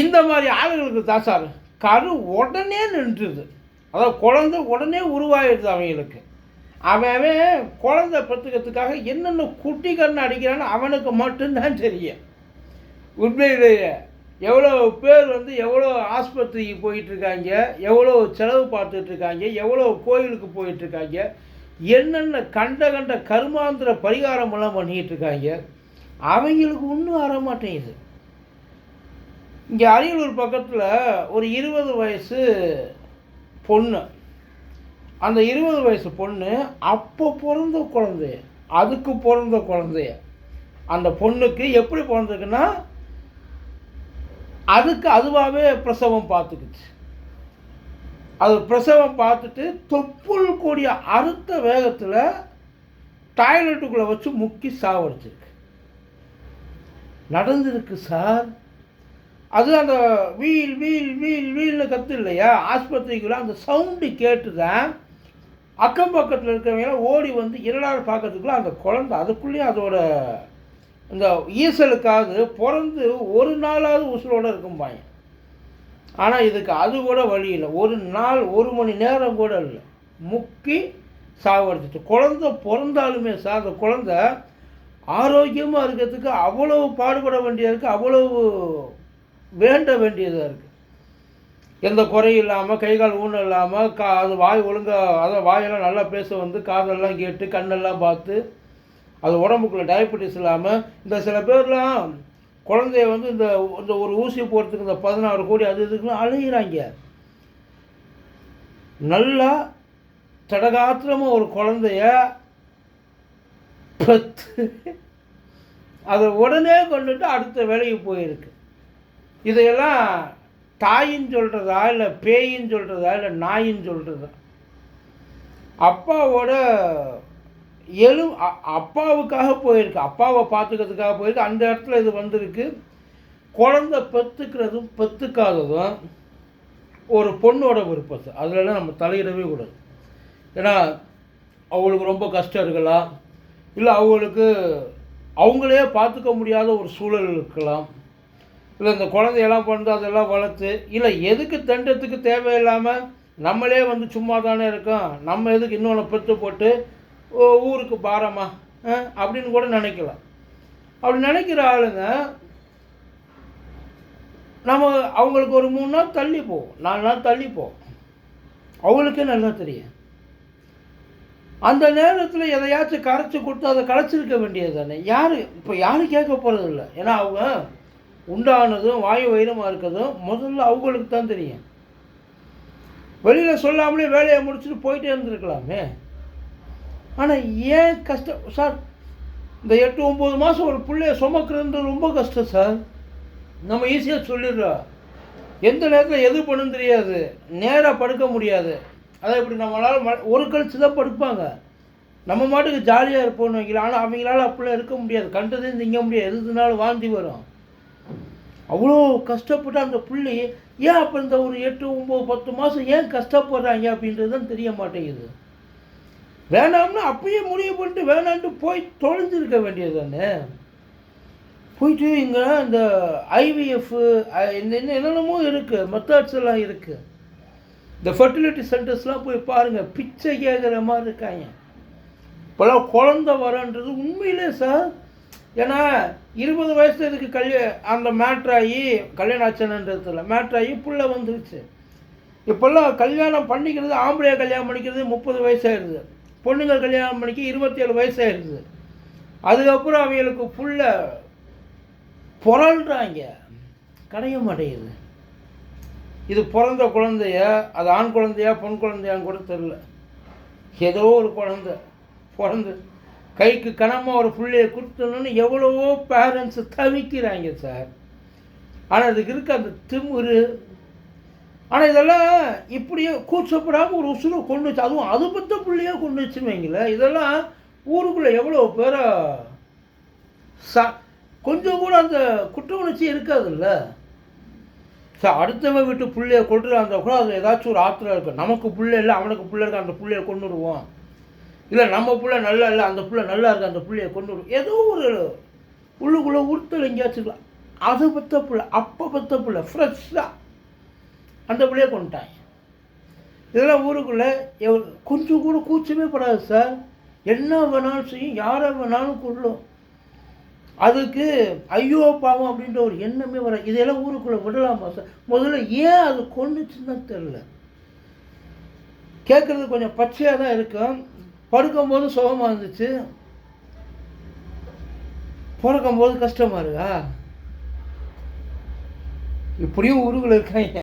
இந்த மாதிரி ஆளுகளுக்கு தான் சார் கரு உடனே நின்றுது. அதாவது குழந்தை உடனே உருவாயிடுது அவங்களுக்கு. அவன் அவன் குழந்தை பெற்றுக்கிறதுக்காக என்னென்ன குட்டி கண் அடிக்கிறான்னு அவனுக்கு மட்டும்தான் தெரியும். உண்மையிலேயே எவ்வளோ பேர் வந்து எவ்வளோ ஆஸ்பத்திரிக்கு போயிட்டுருக்காங்க எவ்வளோ செலவு பார்த்துட்ருக்காங்க எவ்வளோ கோயிலுக்கு போயிட்டுருக்காங்க என்னென்ன கண்ட கண்ட கருமாந்திர பரிகாரமெல்லாம் பண்ணிக்கிட்டு இருக்காங்க அவங்களுக்கு ஒன்றும் வர மாட்டேங்குது. இங்கே அரியலூர் பக்கத்தில் ஒரு இருபது வயசு பொண்ணு. அந்த இருபது வயசு பொண்ணு அப்போ பிறந்த குழந்தைய அதுக்கு பிறந்த குழந்தைய அந்த பொண்ணுக்கு எப்படி பிறந்திருக்குன்னா அதுக்கு அதுவாகவே பிரசவம் பார்த்துக்குச்சு. அது பிரசவம் பார்த்துட்டு தொப்புள் கூடிய அறுத்த வேகத்தில் டாய்லெட்டுக்குள்ளே வச்சு முக்கி சாவடிச்சிருக்கு. நடந்திருக்கு சார். அது அந்த வீல் வீல் வீல் வீல்னு கத்து இல்லையா? ஆஸ்பத்திரிக்குள்ள அந்த சவுண்டு கேட்டு தான் அக்கம் பக்கத்தில் இருக்கிறவங்க ஓடி வந்து இரண்டாவது பார்க்கறதுக்குள்ள அந்த குழந்தை அதுக்குள்ளேயும் அதோட இந்த ஈசலுக்காக பிறந்து ஒரு நாளாவது உசுரோடு இருக்கும்பாங்க. ஆனால் இதுக்கு அது கூட வழி இல்லை. ஒரு நாள் ஒரு மணி நேரம் கூட இல்லை. முக்கி சாவடிச்சிட்டு. குழந்த பிறந்தாலுமே சார் அந்த குழந்த ஆரோக்கியமாக இருக்கிறதுக்கு அவ்வளவு பாடுபட வேண்டியதுக்கு இருக்குது அவ்வளவு வேண்ட வேண்டியதாக இருக்குது எந்த குறையும் இல்லாமல் கை கால் ஊனம் இல்லாமல் கா அது வாய் ஒழுங்காக அதை வாயெல்லாம் நல்லா பேச வந்து காதெல்லாம் கேட்டு கண்ணெல்லாம் பார்த்து அது உடம்புக்குள்ள டயபெட்டிஸ் இல்லாமல் இந்த சில பேர்லாம் குழந்தைய வந்து இந்த இந்த ஒரு ஊசி போகிறதுக்கு இந்த பதினாறு கோடி அது இதுக்குன்னு அழகிறாங்க. நல்லா தடகாத்திரமாக ஒரு குழந்தைய பத்து அதை உடனே கொண்டுட்டு அடுத்த வேலைக்கு போயிருக்கு. இதையெல்லாம் தாயின்னு சொல்கிறதா இல்லை பேயின்னு சொல்கிறதா இல்லை நாயின்னு சொல்கிறதா அப்பாவோட எழு அ- அப்பாவுக்காக போயிருக்கு. அப்பாவை பார்த்துக்கிறதுக்காக போயிருக்கு. அந்த இடத்துல இது வந்திருக்கு. குழந்தை பெற்றுக்கிறதும் பெற்றுக்காததும் ஒரு பொண்ணோட விருப்பத்தை அதிலலாம் நம்ம தலையிடவே கூடாது. ஏன்னா அவங்களுக்கு ரொம்ப கஷ்டம் இருக்கலாம். இல்லை அவங்களுக்கு அவங்களே பார்த்துக்க முடியாத ஒரு சூழல் இருக்கலாம். இல்லை இந்த குழந்தையெல்லாம் பிறந்து அதெல்லாம் வளர்த்து இல்லை எதுக்கு தண்டத்துக்கு தேவையில்லாமல் நம்மளே வந்து சும்மா தானே இருக்கோம்? நம்ம எதுக்கு இன்னொன்று பெற்று போட்டு ஊருக்கு பாரமா? அப்படின்னு கூட நினைக்கலாம். அப்படி நினைக்கிற ஆளுங்க நம்ம அவங்களுக்கு ஒரு மூணு நாள் தள்ளி போவோம். நாலு நாள் தள்ளி போவோம். அவங்களுக்கே நல்லா தெரியும். அந்த நேரத்தில் எதையாச்சும் கரைச்சி கொடுத்து அதை கரைச்சிருக்க வேண்டியது தானே. யார் இப்போ யாரும் கேட்க போகிறதில்ல ஏன்னா அவங்க உண்டானதும் வாயு வைரமாக இருக்கிறதும் முதல்ல அவங்களுக்கு தான் தெரியும். வெளியில் சொல்லாமலே வேலையை முடிச்சுட்டு போயிட்டே இருந்திருக்கலாமே. ஆனால் ஏன் கஷ்டம் சார் இந்த எட்டு ஒம்பது மாதம் ஒரு பிள்ளைய சுமக்கிறதுன்றது ரொம்ப கஷ்டம் சார். நம்ம ஈஸியாக சொல்லிடுறோம். எந்த நேரத்தில் எது பண்ணுன்னு தெரியாது. நேராக படுக்க முடியாது. அதை இப்படி நம்மளால் ம ஒரு கழிச்சு தான் படுப்பாங்க. நம்ம மாட்டுக்கு ஜாலியாக இருப்போம்னு வைக்கலாம் ஆனால் அவங்களால அப்படிலாம் இருக்க முடியாது. கண்டதையும் திங்க முடியாது. எதுனாலும் வாந்தி வரும். அவ்வளோ கஷ்டப்பட்டு அந்த புள்ளி ஏன் அப்போ இந்த ஒரு எட்டு ஒம்பது பத்து மாதம் ஏன் கஷ்டப்படுறாங்க அப்படின்றது தெரிய மாட்டேங்குது. வேணாம்னா அப்பயே முடிவு பண்ணிட்டு வேணான்ட்டு போய் தொலைஞ்சிருக்க வேண்டியது தானே போயிட்டு இங்கே இந்த ஐவிஎஃப் என்னென்னமோ இருக்குது மெத்தட்ஸ் எல்லாம் இருக்குது இந்த ஃபர்டிலிட்டி சென்டர்ஸ்லாம் போய் பாருங்கள் பிச்சை கேட்குற மாதிரி இருக்காங்க. இப்போல்லாம் குழந்த வரன்றது உண்மையிலே சார் ஏன்னா இருபது வயசுல இதுக்கு கல்ய அந்த மேட்ராகி கல்யாணம் ஆச்சுன்றதுல மேட்ராகி புள்ள வந்துருச்சு. இப்போல்லாம் கல்யாணம் பண்ணிக்கிறது ஆம்பளையை கல்யாணம் பண்ணிக்கிறது முப்பது வயசாயிடுது பொண்ணுங்கள் கல்யாணம் பண்ணிக்க இருபத்தி ஏழு அதுக்கப்புறம் அவங்களுக்கு புள்ள புரள்றாங்க கடைய மாட்டேங்குது. இது பிறந்த குழந்தைய அது ஆண் குழந்தையா பொன் குழந்தையான்னு கூட தெரில ஏதோ ஒரு குழந்தை பிறந்து கைக்கு கனமாக ஒரு பிள்ளையை கொடுத்தணும்னு எவ்வளவோ பேரண்ட்ஸு தவிக்கிறாங்க சார் ஆனால் அதுக்கு இருக்க அந்த திமுரு ஆனால் இதெல்லாம் இப்படியே கூச்சப்படாமல் ஒரு உசுரை கொண்டு வச்சு அதுவும் அது பற்ற பிள்ளையே கொண்டு வச்சுன்னு வைங்களேன் இதெல்லாம் ஊருக்குள்ளே எவ்வளோ பேரை ச கொஞ்சம் கூட அந்த குற்ற உணர்ச்சி இருக்காதுல்ல? சார் அடுத்தவன் வீட்டு பிள்ளைய இருந்தால் கூட அது ஏதாச்சும் ஒரு ஆத்திரம் இருக்கும் நமக்கு பிள்ளை இல்லை அவனுக்கு பிள்ளை இருக்கு அந்த பிள்ளைய கொண்டுடுவோம் இல்லை நம்ம பிள்ளை நல்லா இல்லை அந்த பிள்ளை நல்லா இருக்குது அந்த பிள்ளைய கொண்டு வரும். ஏதோ ஒரு உள்ளுக்குள்ளே உறுத்தல் எங்கேயாச்சும் அது பத்த பிள்ளை அப்போ பத்த பிள்ளை ஃப்ரெஷ்ஷாக அந்த பிள்ளைய கொண்டுட்டாங்க இதெல்லாம் ஊருக்குள்ளே கொஞ்சம் கூட கூச்சமே படாது சார். என்ன வேணாலும் செய்யும் யாரை வேணாலும் கொள்ளும் அதுக்கு ஐயோ பாவம் அப்படின்ற ஒரு எண்ணமே வர இதெல்லாம் ஊருக்குள்ளே விடலாமா சார்? முதல்ல ஏன் அது கொண்டுச்சுன்னு தெரில கேட்குறது கொஞ்சம் பச்சையாக தான் இருக்கும். படுக்கும்போது சுகமாக இருந்துச்சு. பிறக்கும்போது கஷ்டமாக இருக்கா? இப்படியும் ஊருக்குள்ள இருக்காங்க.